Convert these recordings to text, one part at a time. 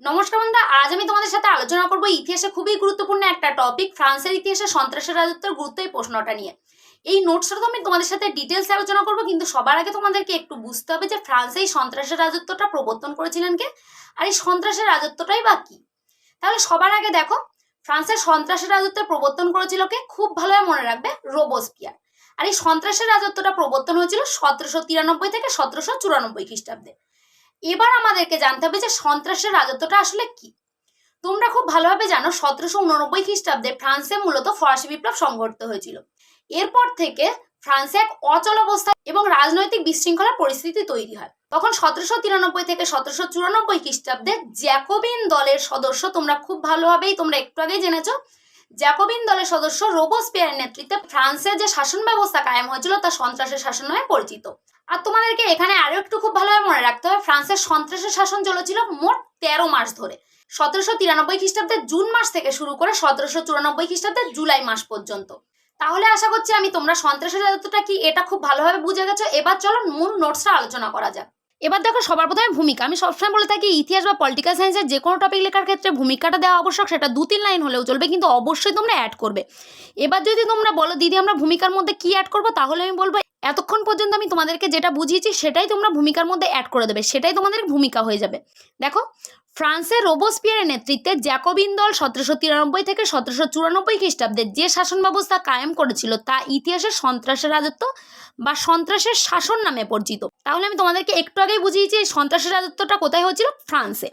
নমস্কার বন্ধুরা, আজ আমি তোমাদের সাথে আলোচনা করব ইতিহাসে খুবই গুরুত্বপূর্ণ একটা টপিক ফ্রান্সের ইতিহাসে সন্ত্রাসের রাজত্বের গুরুত্ব এই প্রশ্নটা নিয়ে। এই নোটসটা তো আমি তোমাদের সাথে ডিটেলস আলোচনা করব, কিন্তু সবার আগে তোমাদেরকে একটু বুঝতে হবে যে ফ্রান্সে এই সন্ত্রাসের রাজত্বটা প্রবর্তন করেছিলেন কে? আর এই সন্ত্রাসের রাজত্বটাই বা কি? তাহলে সবার আগে দেখো, ফ্রান্সের সন্ত্রাসের রাজত্বের প্রবর্তন করেছিল কে? খুব ভালোভাবে মনে রাখবে, রোবোস্পিয়ার। আর এই সন্ত্রাসের রাজত্বটা প্রবর্তন হয়েছিল সতেরোশো তিরানব্বই থেকে সতেরোশো চুরানব্বই খ্রিস্টাব্দে। এবার আমাদেরকে জানতে হবে যে সন্ত্রাসের রাজত্বটা আসলে কি। তোমরা খুব ভালোভাবে জানো সতেরোশো উননব্বই খ্রিস্টাব্দে ফ্রান্সে মূলত ফরাসি বিপ্লব সংঘটিত হয়েছিল। এরপর থেকে ফ্রান্সে এক অচল অবস্থা এবং রাজনৈতিক বিশৃঙ্খলার পরিস্থিতি তৈরি হয়। তখন সতেরোশো তিরানব্বই থেকে সতেরোশো চুরানব্বই খ্রিস্টাব্দে জ্যাকোবিন দলের সদস্য তোমরা খুব ভালোভাবেই তোমরা একটু আগেই জেনেছো, জ্যাকোবিন দলের সদস্য রোবোস্পিয়ারের নেতৃত্বে ফ্রান্সের যে শাসন ব্যবস্থা কায়েম হয়েছিল তা সন্ত্রাসের শাসন নামে পরিচিত। আর তোমাদেরকে এখানে আরও একটু খুব ভালোভাবে মনে রাখতে হবে, ফ্রান্সের সন্ত্রাসের শাসন চলেছিল মোট তেরো মাস ধরে। সতেরোশো তিরানব্বই খ্রিস্টাব্দের জুন মাস থেকে শুরু করে সতেরোশো চুরানব্বই খ্রিস্টাব্দের জুলাই মাস পর্যন্ত। তাহলে আশা করছি আমি তোমরা সন্ত্রাসের রাজত্বটা কি এটা খুব ভালোভাবে বুঝে গেছো। এবার চলো মূল নোটসটা আলোচনা করা যাক। এবার দেখো সবার প্রথমে ভূমিকা। আমি সবসময় বলে থাকি, ইতিহাস বা পলিটিক্যাল সায়েন্সের যে কোনো টপিক লেখার ক্ষেত্রে ভূমিকাটা দেওয়া আবশ্যক, সেটা দু তিন লাইন হলেও চলবে, কিন্তু অবশ্যই তোমরা অ্যাড করবে। এবার যদি তোমরা বলো, দিদি, আমরা ভূমিকার মধ্যে কি অ্যাড করব? তাহলে আমি বলব এতক্ষণ পর্যন্ত আমি তোমাদেরকে যেটা বুঝিয়েছি, সেটাই তোমরা ভূমিকার মধ্যে অ্যাড করে দেবে। সেটাই তোমাদের ভূমিকা হয়ে যাবে। দেখো, ফ্রান্সের রোবোস্পিয়ারের নেতৃত্বে জ্যাকোবিন দল সতেরোশো তিরানব্বই থেকে সতেরোশো চুরানব্বই খ্রিস্টাব্দে যে শাসন ব্যবস্থা কায়েম করেছিল, তা ইতিহাসের সন্ত্রাসের রাজত্ব বা সন্ত্রাসের শাসন নামে পরিচিত। তাহলে আমি তোমাদেরকে একটু আগেই বুঝিয়েছি, এই সন্ত্রাসের রাজত্বটা কোথায় হয়েছিল? ফ্রান্সে।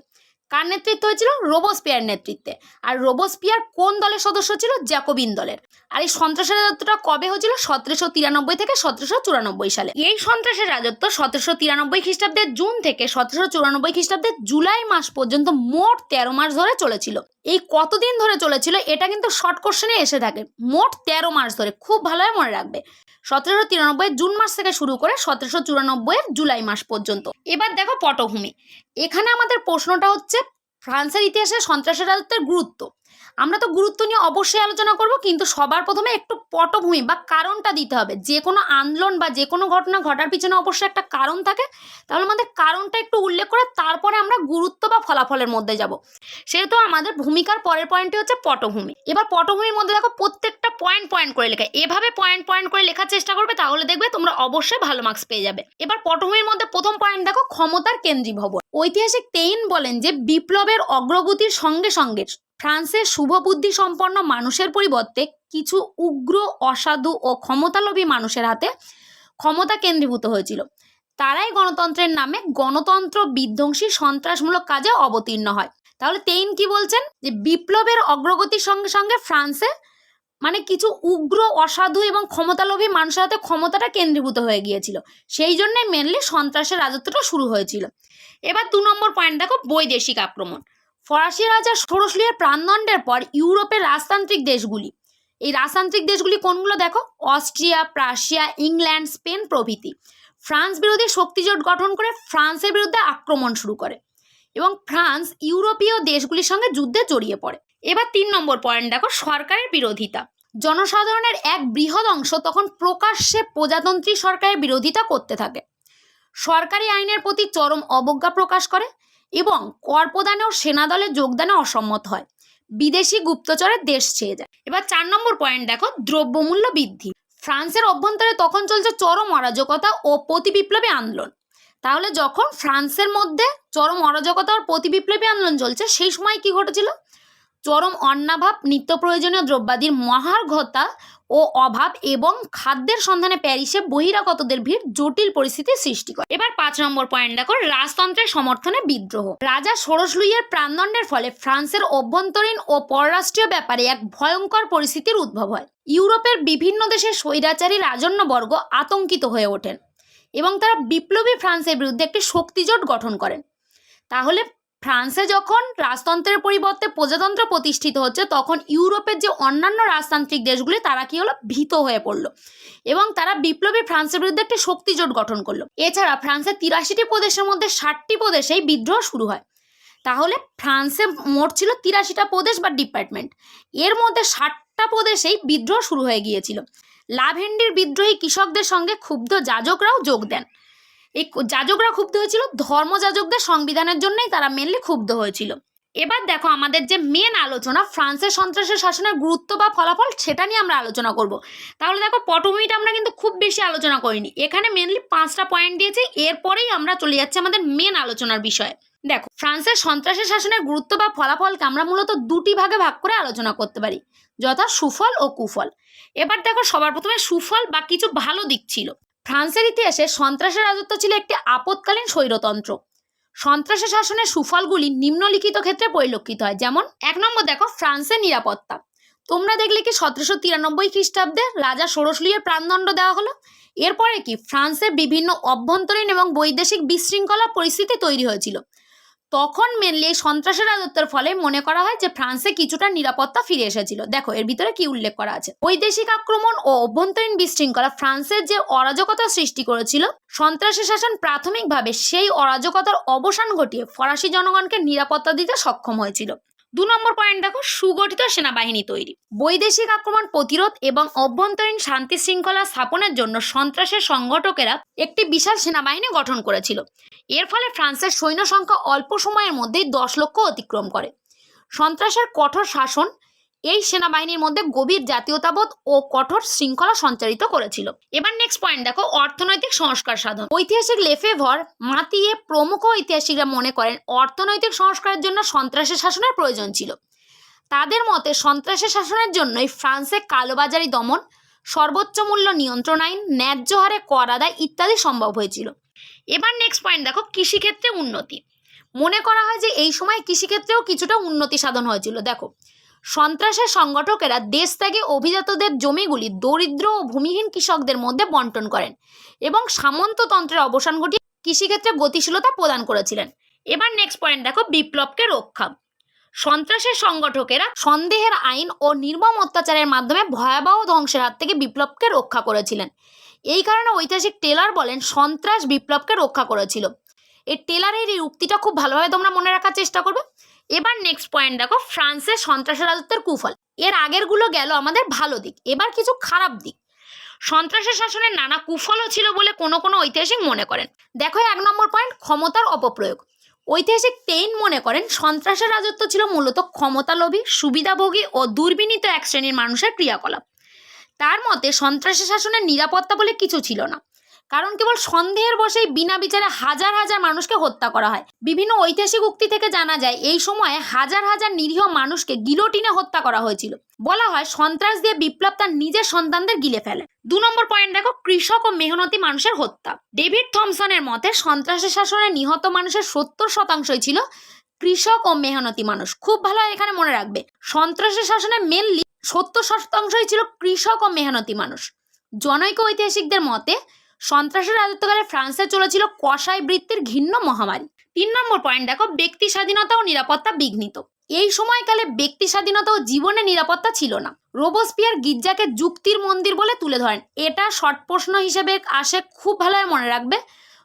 কার নেতৃত্ব হয়েছিল? রোবোস্পিয়ার নেতৃত্বে। আর রোবোস্পিয়ার কোন দলের সদস্য ছিল? জ্যাকোবিন দলের। আর এই সন্ত্রাসের রাজত্বটা কবে হয়েছিল? সতেরোশো তিরানব্বই থেকে সতেরোশো চুরানব্বই সালে। এই সন্ত্রাসের রাজত্ব সতেরোশো তিরানব্বই খ্রিস্টাব্দের জুন থেকে সতেরোশো চুরানব্বই খ্রিস্টাব্দের জুলাই মাস পর্যন্ত মোট তেরো মাস ধরে চলেছিল। এই কতদিন ধরে চলেছিল? এটা কিন্তু শর্ট কোশ্চেনে এসে থাকে। মোট তেরো মাস ধরে। খুব ভালোভাবে মনে রাখবে। সতেরোশো তিরানব্বই জুন মাস থেকে শুরু করে সতেরোশো চুরানব্বইয়ের জুলাই মাস পর্যন্ত। এবার দেখো পটভূমি। এখানে আমাদের প্রশ্নটা হচ্ছে ফ্রান্সের ইতিহাসে সন্ত্রাসের রাজত্বের গুরুত্ব। আমরা তো গুরুত্ব নিয়ে অবশ্যই আলোচনা করব, কিন্তু সবার প্রথমে একটু পটভূমি বা কারণটা দিতে হবে। যে কোনো আন্দোলন বা যে কোনো ঘটনা ঘটার পিছনে অবশ্যই একটা কারণ থাকে। তাহলে আমাদের কারণটা একটু উল্লেখ করে তারপরে আমরা গুরুত্ব বা ফলাফলের মধ্যে যাব। সেহেতু আমাদের ভূমিকার পরের পয়েন্টটি হচ্ছে পটভূমি। এবার পটভূমির মধ্যে দেখো প্রত্যেকটা পয়েন্ট পয়েন্ট করে লেখা। এভাবে পয়েন্ট পয়েন্ট করে লেখার চেষ্টা করবে, তাহলে দেখবে তোমরা অবশ্যই ভালো মার্কস পেয়ে যাবে। এবার পটভূমির মধ্যে প্রথম পয়েন্ট দেখো ক্ষমতার কেন্দ্রীভবন। ঐতিহাসিক তেইন বলেন যে বিপ্লবের অগ্রগতির সঙ্গে সঙ্গে ফ্রান্সের শুভবুদ্ধি সম্পন্ন মানুষের পরিবর্তে কিছু উগ্র, অসাধু ও ক্ষমতালোভী মানুষের হাতে ক্ষমতা কেন্দ্রীভূত হয়েছিল। তারাই গণতন্ত্রের নামে গণতন্ত্র বিধ্বংসী সন্ত্রাসমূলক কাজে অবতীর্ণ হয়। তাহলে তেইন কি বলছেন? যে বিপ্লবের অগ্রগতির সঙ্গে সঙ্গে ফ্রান্সে মানে কিছু উগ্র, অসাধু এবং ক্ষমতালোভী মানুষের হাতে ক্ষমতাটা কেন্দ্রীভূত হয়ে গিয়েছিল। সেই জন্যই মেনলি সন্ত্রাসের রাজত্বটা শুরু হয়েছিল। এবার দু নম্বর পয়েন্ট দেখো বৈদেশিক আক্রমণ। ফরাসি রাজা ষোড়শলিয়ার প্রাণদণ্ডের পর ইউরোপের রাজতান্ত্রিক দেশগুলি। এই রাজতান্ত্রিক দেশগুলি কোনগুলো দেখো? অস্ট্রিয়া, প্রাশিয়া, ইংল্যান্ড, স্পেন প্রভৃতি। ফ্রান্স বিরোধী শক্তিজোট গঠন করে ফ্রান্সের বিরুদ্ধে আক্রমণ শুরু করে এবং ফ্রান্স ইউরোপীয় দেশগুলির সঙ্গে যুদ্ধে জড়িয়ে পড়ে। এবার তিন নম্বর পয়েন্ট দেখো, সরকারের বিরোধিতা। জনসাধারণের এক বৃহৎ অংশ তখন প্রকাশ্যে প্রজাতন্ত্রী সরকারের বিরোধিতা করতে থাকে। সরকারি আইনের প্রতি চরম অবজ্ঞা প্রকাশ করে এবং কর প্রদানে ও সেনাদলে যোগদানে অসম্মত হয়। বিদেশি গুপ্তচরের দেশ ছেয়ে যায়। এবার চার নম্বর পয়েন্ট দেখো, দ্রব্যমূল্য বৃদ্ধি। ফ্রান্সের অভ্যন্তরে তখন চলছে চরম অরাজকতা ও প্রতিবিপ্লবী আন্দোলন। তাহলে যখন ফ্রান্সের মধ্যে চরম অরাজকতা ও প্রতিবিপ্লবী আন্দোলন চলছে, সেই সময় কি ঘটেছিল? চরম অন্নাভাব নিত্য প্রয়োজনীয় দ্রব্যাদির মহার্ঘতা ও অভাব এবং খাদ্যের সন্ধানে প্যারিসে বহিরাগতদের ভিড় জটিল পরিস্থিতির সৃষ্টি করে। এবার পাঁচ নম্বর পয়েন্ট দেখো, রাজতন্ত্রের সমর্থনে বিদ্রোহ। রাজা ষোড়শ লুইয়ের প্রাণদণ্ডের ফলে ফ্রান্সের অভ্যন্তরীণ ও পররাষ্ট্রীয় ব্যাপারে এক ভয়ঙ্কর পরিস্থিতির উদ্ভব হয়। ইউরোপের বিভিন্ন দেশের স্বৈরাচারী রাজন্যবর্গ আতঙ্কিত হয়ে ওঠেন এবং তারা বিপ্লবী ফ্রান্সের বিরুদ্ধে একটি শক্তিজোট গঠন করেন। তাহলে ফ্রান্সে যখন রাজতন্ত্রের পরিবর্তে প্রজাতন্ত্র প্রতিষ্ঠিত হচ্ছে, তখন ইউরোপের যে অন্যান্য রাজতান্ত্রিক দেশগুলি, তারা কি হলো? ভীত হয়ে পড়ল। এবং তারা বিপ্লবী ফ্রান্সের বিরুদ্ধে একটি শক্তিজোট গঠন করল। এছাড়া ফ্রান্সের তিরাশিটি প্রদেশের মধ্যে ষাটটি প্রদেশেই বিদ্রোহ শুরু হয়। তাহলে ফ্রান্সে মোট ছিল তিরাশিটা প্রদেশ বা ডিপার্টমেন্ট। এর মধ্যে ষাটটা প্রদেশেই বিদ্রোহ শুরু হয়ে গিয়েছিল। লাভেন্ডির বিদ্রোহী কৃষকদের সঙ্গে ক্ষুব্ধ যাজকরাও যোগ দেন। এই যাজকরা ক্ষুব্ধ হয়েছিল, ধর্মযাজকদের সংবিধানের জন্যই তারা মেনলি ক্ষুব্ধ হয়েছিল। এবার দেখো আমাদের যে মেন আলোচনা, ফ্রান্সের সন্ত্রাসের শাসনের গুরুত্ব বা ফলাফল সেটা নিয়ে আমরা আলোচনা করব। তাহলে দেখো পটভূমিটা আমরা কিন্তু খুব বেশি আলোচনা করিনি। এখানে মেনলি পাঁচটা পয়েন্ট দিয়েছি, এরপরেই আমরা চলে যাচ্ছি আমাদের মেন আলোচনার বিষয়ে। দেখো, ফ্রান্সের সন্ত্রাসের শাসনের গুরুত্ব বা ফলাফলকে আমরা মূলত দুটি ভাগে ভাগ করে আলোচনা করতে পারি, যথা সুফল ও কুফল। এবার দেখো সবার প্রথমে সুফল বা কিছু ভালো দিক ছিল। ফ্রান্সের ইতিহাসে সন্ত্রাসের রাজত্ব ছিল একটি আপৎকালীন স্বৈরতন্ত্র। সন্ত্রাসের শাসনের সুফলগুলি নিম্নলিখিত ক্ষেত্রে পরিলক্ষিত হয়। যেমন, এক নম্বর দেখো, ফ্রান্সের নিরাপত্তা। তোমরা দেখলে কি সতেরোশো তিরানব্বই খ্রিস্টাব্দে রাজা ষোড়শলিয়ের প্রাণদণ্ড দেওয়া হলো? এরপরে কি, ফ্রান্সের বিভিন্ন অভ্যন্তরীণ এবং বৈদেশিক বিশৃঙ্খলা পরিস্থিতি তৈরি হয়েছিল। তখন মেনলি এই সন্ত্রাসের রাজত্বের ফলে মনে করা হয় যে ফ্রান্সে কিছুটা নিরাপত্তা ফিরে এসেছিল। দেখো, এর ভিতরে কি উল্লেখ করা আছে? বৈদেশিক আক্রমণ ও অভ্যন্তরীণ বিশৃঙ্খলা ফ্রান্সের যে অরাজকতা সৃষ্টি করেছিল, সন্ত্রাসী শাসন প্রাথমিকভাবে সেই অরাজকতার অবসান ঘটিয়ে ফরাসি জনগণকে নিরাপত্তা দিতে সক্ষম হয়েছিল। দু নম্বর পয়েন্ট দেখো, সুগঠিত সেনাবাহিনী তৈরি। বৈদেশিক আক্রমণ প্রতিরোধ এবং অভ্যন্তরীণ শান্তি শৃঙ্খলা স্থাপনের জন্য সন্ত্রাসের সংগঠকেরা একটি বিশাল সেনাবাহিনী গঠন করেছিল। এর ফলে ফ্রান্সের সৈন্য সংখ্যা অল্প সময়ের মধ্যেই দশ লক্ষ অতিক্রম করে। সন্ত্রাসের কঠোর শাসন এই সেনাবাহিনীর মধ্যে গভীর জাতীয়তাবোধ ও কঠোর শৃঙ্খলা সঞ্চারিত করেছিল। এবার নেক্সট পয়েন্ট দেখো, অর্থনৈতিক সংস্কার সাধন। ঐতিহাসিক লেফেভর মাতিয়ে প্রমুখ ঐতিহাসিকরা মনে করেন অর্থনৈতিক সংস্কারের জন্য সন্ত্রাসের শাসনের প্রয়োজন ছিল। তাদের মতে সন্ত্রাসের শাসনের জন্যই ফ্রান্সে কালোবাজারি দমন, সর্বোচ্চ মূল্য নিয়ন্ত্রণ আইন, ন্যায্য হারে কর আদায় ইত্যাদি সম্ভব হয়েছিল। এবার নেক্সট পয়েন্ট দেখো, কৃষিক্ষেত্রে উন্নতি। মনে করা হয় যে এই সময় কৃষিক্ষেত্রেও কিছুটা উন্নতি সাধন হয়েছিল। দেখো সন্ত্রাসের সংগঠকেরা দেশ ত্যাগে অভিজাতদের জমিগুলি দরিদ্র ও ভূমিহীন কৃষকদের মধ্যে বন্টন করেন এবং সামন্ততন্ত্রের অবসান ঘটিয়ে কৃষিক্ষেত্রে গতিশীলতা প্রদান করেছিলেন। এবার নেক্সট পয়েন্ট দেখো, বিপ্লবকে রক্ষা। সন্ত্রাসের সংগঠকেরা সন্দেহের আইন ও নির্মম অত্যাচারের মাধ্যমে ভয়াবহ ধ্বংসের হাত থেকে বিপ্লবকে রক্ষা করেছিলেন। এই কারণে ঐতিহাসিক টেলার বলেন, সন্ত্রাস বিপ্লবকে রক্ষা করেছিল। এই টেলারের এই উক্তিটা খুব ভালোভাবে তোমরা মনে রাখার চেষ্টা করবে। এবার নেক্সট পয়েন্ট দেখো, ফ্রান্সের সন্ত্রাসের রাজত্বের কুফল। এর আগেরগুলো গেল আমাদের ভালো দিক, এবার কিছু খারাপ দিক। সন্ত্রাসের শাসনের নানা কুফলও ছিল বলে কোনো কোনো ঐতিহাসিক মনে করেন। দেখো এক নম্বর পয়েন্ট ক্ষমতার অপপ্রয়োগ। ঐতিহাসিক টেইন মনে করেন সন্ত্রাসের রাজত্ব ছিল মূলত ক্ষমতালোভী, সুবিধাভোগী ও দুর্বিনীত এক শ্রেণির মানুষের ক্রিয়াকলাপ। তার মতে সন্ত্রাসী শাসনের নিরাপত্তা বলে কিছু ছিল না। কারণ কেবল সন্দেহের বসেই বিনা বিচারে হাজার হাজার মানুষকে হত্যা করা হয়। বিভিন্ন ঐতিহাসিক উক্তি থেকে জানা যায়, এই সময়ে হাজার হাজার নিরীহ মানুষকে গিলোটিনে হত্যা করা হয়েছিল। বলা হয়, সন্ত্রাস দিয়ে বিপ্লব তার নিজের সন্তানদের গিলে ফেলে। দু নম্বর পয়েন্ট দেখো, কৃষক ও মেহনতি মানুষের হত্যা। ডেভিড থমসনের মতে, সন্ত্রাসের শাসনে নিহত মানুষের সত্তর শতাংশই ছিল কৃষক ও মেহনতি মানুষ। খুব ভালো এখানে মনে রাখবে। সন্ত্রাসের শাসনে মেনলি সত্তর শতাংশই ছিল কৃষক ও মেহনতি মানুষ। জনৈক ঐতিহাসিকদের মতে সন্ত্রাসের রাজত্বকালে ফ্রান্সে চলেছিল কষাই বৃত্তির ঘিন্ন মহামারী। তিন নম্বর পয়েন্ট দেখো, ব্যক্তি স্বাধীনতা ও নিরাপত্তা বিঘ্নিত। এই সময়কালে ব্যক্তি স্বাধীনতা ও জীবনে নিরাপত্তা ছিল না। রোবোস্পিয়ার গির্জাকে যুক্তির মন্দির বলে তুলে ধরেন। এটা শর্ট প্রশ্ন হিসেবে আসে, খুব ভালোভাবে মনে রাখবে।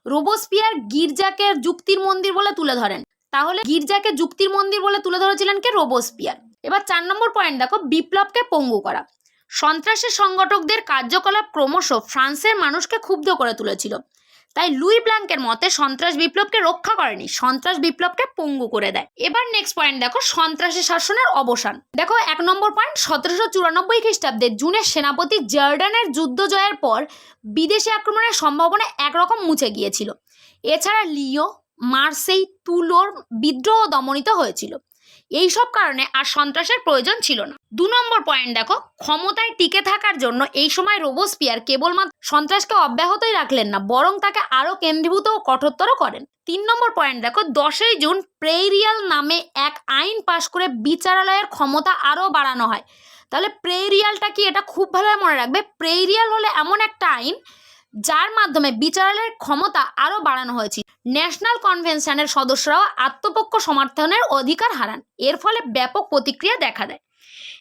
রোবোস্পিয়ার গির্জাকে যুক্তির মন্দির বলে তুলে ধরেন। তাহলে গির্জাকে যুক্তির মন্দির বলে তুলে ধরেছিলেন কে? রোবোস্পিয়ার। এবার চার নম্বর পয়েন্ট দেখো, বিপ্লবকে পঙ্গু করা। সন্ত্রাসের সংগঠকদের কার্যকলাপ ক্রমশ ফ্রান্সের মানুষকে ক্ষুব্ধ করে তুলেছিল। তাই লুই ব্ল্যাঙ্কের মতে সন্ত্রাস বিপ্লবকে রক্ষা করেনি, সন্ত্রাস বিপ্লবকে পঙ্গু করে দেয়। এবার নেক্সট পয়েন্ট দেখো, সন্ত্রাসী শাসনের অবসান। দেখো, এক নম্বর পয়েন্ট সতেরোশো চুরানব্বই খ্রিস্টাব্দে জুনের সেনাপতি জর্ডানের যুদ্ধ জয়ের পর বিদেশি আক্রমণের সম্ভাবনা একরকম মুছে গিয়েছিল। এছাড়া লিও, মার্সেই, তুলোর বিদ্রোহ দমনিত হয়েছিল। এই সব কারণে আর সন্ত্রাসের প্রয়োজন ছিল না। দু নম্বর পয়েন্ট দেখো, ক্ষমতায় টিকে থাকার জন্য এই সময় রোবোস্পিয়ার কেবলমাত্র সন্ত্রাসকে অব্যাহতই রাখলেন না, বরং তাকে আরও কেন্দ্রীভূত ও কঠোরতর করেন। তিন নম্বর পয়েন্ট দেখো, দশই জুন প্রেরিয়াল নামে এক আইন পাশ করে বিচারালয়ের ক্ষমতা আরও বাড়ানো হয়। তাহলে প্রেরিয়ালটা কি এটা খুব ভালোভাবে মনে রাখবে? প্রেরিয়াল হলে এমন একটা আইন যার মাধ্যমে বিচারালয়ের ক্ষমতা আরও বাড়ানো হয়েছে। ন্যাশনাল কনভেনশনের সদস্যরাও আত্মপক্ষ সমর্থনের অধিকার হারান। এর ফলে ব্যাপক প্রতিক্রিয়া দেখা দেয়।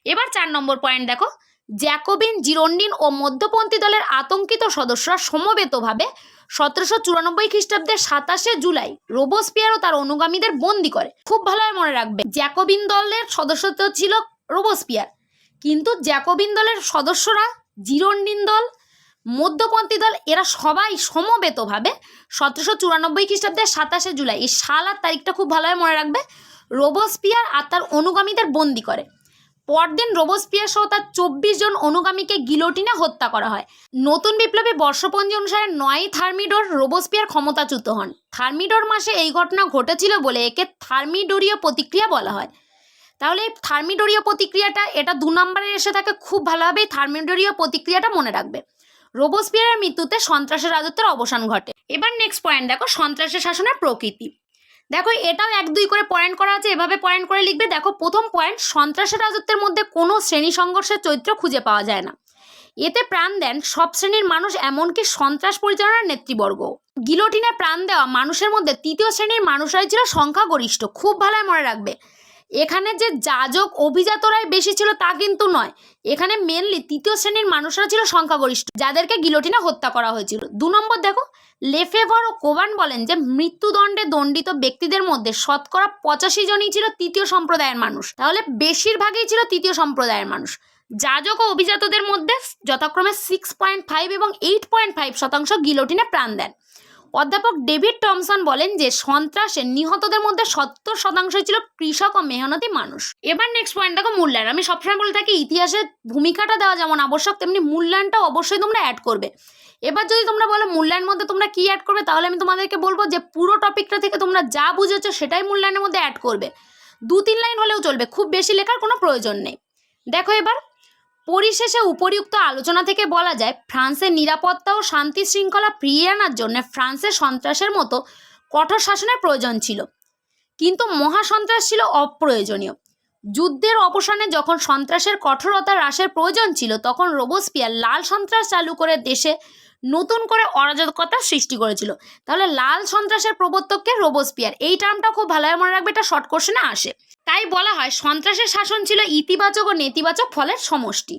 এবার চার নম্বর পয়েন্ট দেখো। জ্যাকোবিন, জিরন্ডিন ও মধ্যপন্থী দলের আতঙ্কিত সদস্যরা সমবেতভাবে সতেরোশো চুরানব্বই খ্রিস্টাব্দের সাতাশে জুলাই রোবোস্পিয়ার তার অনুগামীদের বন্দি করে। খুব ভালোভাবে মনে রাখবে, জ্যাকোবিন দলের সদস্য তো ছিল রোবোস্পিয়ার। কিন্তু জ্যাকোবিন দলের সদস্যরা জিরন্ডিন দল মধ্যপন্থী দল, এরা সবাই সমবেতভাবে সতেরোশো চুরানব্বই খ্রিস্টাব্দের সাতাশে জুলাই, এই সাল আর তারিখটা খুব ভালোভাবে মনে রাখবে, রোবোস্পিয়ার আর তার অনুগামীদের বন্দি করে। পরদিন রোবোস্পিয়ার সহ তার চব্বিশ জন অনুগামীকে গিলোটিনে হত্যা করা হয়। নতুন বিপ্লবী বর্ষপঞ্জি অনুসারে নয় থার্মিডোর রোবোস্পিয়ার ক্ষমতাচ্যুত হন। থার্মিডোর মাসে এই ঘটনা ঘটেছিল বলে একে থার্মিডোরীয় প্রতিক্রিয়া বলা হয়। তাহলে এই থার্মিডোরীয় প্রতিক্রিয়াটা, এটা দু নম্বরে এসে থাকে, খুব ভালোভাবে এই থার্মিডোরীয় প্রতিক্রিয়াটা মনে রাখবে। রোবোস্পিয়ারের মৃত্যুতে সন্ত্রাসের রাজত্বের অবসান ঘটে। এবার নেক্সট পয়েন্ট দেখো, সন্ত্রাসের শাসনের প্রকৃতি। দেখো, এটাও এক দুই করে পয়েন্ট করা আছে, এভাবে পয়েন্ট করে লিখবে, দেখো, প্রথম পয়েন্ট সন্ত্রাসের রাজত্বের মধ্যে কোনো শ্রেণি সংঘর্ষের চরিত্র খুঁজে পাওয়া যায় না। এতে প্রাণ দেন সব শ্রেণির মানুষ, এমনকি সন্ত্রাস পরিচালনার নেতৃবর্গ। গিলোটিনে প্রাণ দেওয়া মানুষের মধ্যে তৃতীয় শ্রেণির মানুষরাই ছিল সংখ্যাগরিষ্ঠ, খুব ভালো মনে রাখবে। এখানে যে যাজক অভিজাতরাই বেশি ছিল তা কিন্তু নয়। এখানে মেনলি তৃতীয় শ্রেণির মানুষরা ছিল সংখ্যাগরিষ্ঠ, যাদেরকে গিলোটিনে হত্যা করা হয়েছিল। দু নম্বর দেখো, লেফেভর ও কোবান বলেন যে মৃত্যুদণ্ডে দণ্ডিত ব্যক্তিদের মধ্যে শতকরা পঁচাশি জনই ছিল তৃতীয় সম্প্রদায়ের মানুষ। তাহলে বেশিরভাগই ছিল তৃতীয় সম্প্রদায়ের মানুষ। যাজক ও অভিজাতদের মধ্যে যথাক্রমে সিক্স পয়েন্ট ফাইভ এবং এইট পয়েন্ট ফাইভ শতাংশ গিলোটিনে প্রাণ দেন। অধ্যাপক ডেভিড টমসন বলেন যে সন্ত্রাসে নিহতদের মধ্যে সত্তর শতাংশ ছিল কৃষক ও মেহনতি মানুষ। এবার নেক্সট পয়েন্ট দেখো মূল্যায়ন। আমি সবসময় বলে থাকি ইতিহাসের ভূমিকাটা দেওয়া যেমন আবশ্যক, তেমনি মূল্যায়নটা অবশ্যই তোমরা অ্যাড করবে। এবার যদি তোমরা বলো মূল্যায়নের মধ্যে তোমরা কি অ্যাড করবে, তাহলে আমি তোমাদেরকে বলব যে পুরো টপিকটা থেকে তোমরা যা বুঝেছ সেটাই মূল্যায়নের মধ্যে অ্যাড করবে। দু তিন লাইন হলেও চলবে, খুব বেশি লেখার কোনো প্রয়োজন নেই। দেখো এবার পরিশেষে উপরিউক্ত আলোচনা থেকে বলা যায়, ফ্রান্সের নিরাপত্তা ও শান্তি শৃঙ্খলা ফিরিয়ে আনার জন্য ফ্রান্সের সন্ত্রাসের মতো কঠোর শাসনের প্রয়োজন ছিল। কিন্তু মহাসন্ত্রাস ছিল অপ্রয়োজনীয়। যুদ্ধের অবসানে যখন সন্ত্রাসের কঠোরতা হ্রাসের প্রয়োজন ছিল, তখন রোবোস্পিয়ার লাল সন্ত্রাস চালু করে দেশে নতুন করে অরাজকতা সৃষ্টি করেছিল। তাহলে লাল সন্ত্রাসের প্রবর্তককে রোবোস্পিয়ার, এই টার্মটা খুব ভালোভাবে মনে রাখবে, এটা শর্ট কোশ্চেনে আসে। তাই বলা হয় সন্ত্রাসের শাসন ছিল ইতিবাচক ও নেতিবাচক ফলের সমষ্টি।